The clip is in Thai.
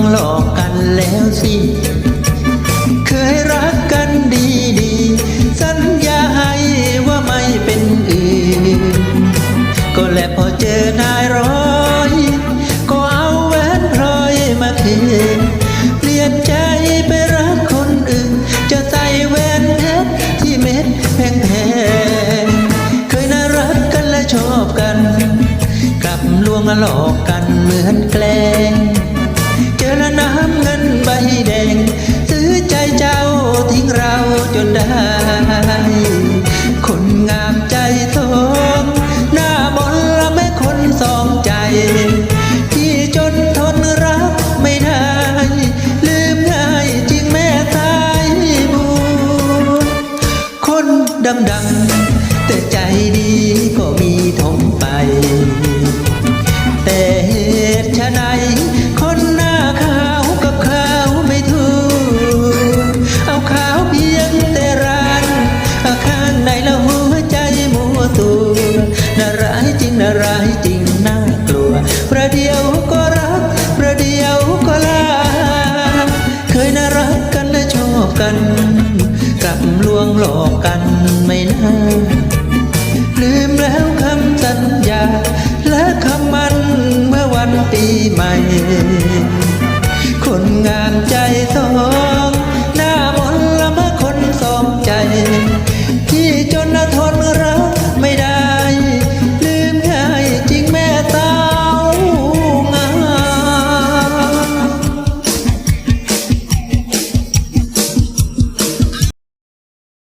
ต้องหลอกกันแล้วสิ เคยรักกันดีดีสัญญาให้ว่าไม่เป็นอื่น ก็และพอเจอนายร้อย ก็เอาแหวนพลอยมาคืนเปลี่ยนใจไปรักคนอื่น จะใส่แหวนเพชรที่เม็ดแพงแพงเคยน่ารักกันและชอบกัน กลับลวงหลอกกันเหมือนแกล้ง จอแล้วน้ำเงินใบแดง ซื้อใจเจ้าทิ้งเราจนได้ คนงามใจโทองหน้ามนละแม่คนสองใจ ที่จนทนรักไม่ได้ ลืมง่ายจริงแม่ตายบัวคนดังๆ ประเดียวก็รัก ประเดียวก็ลา เคยน่ารักกันและชอบกัน กลับลวงหลอกกันไม่น่า ลืมแล้วคำสัญญา และคำมันเมื่อวันปีใหม่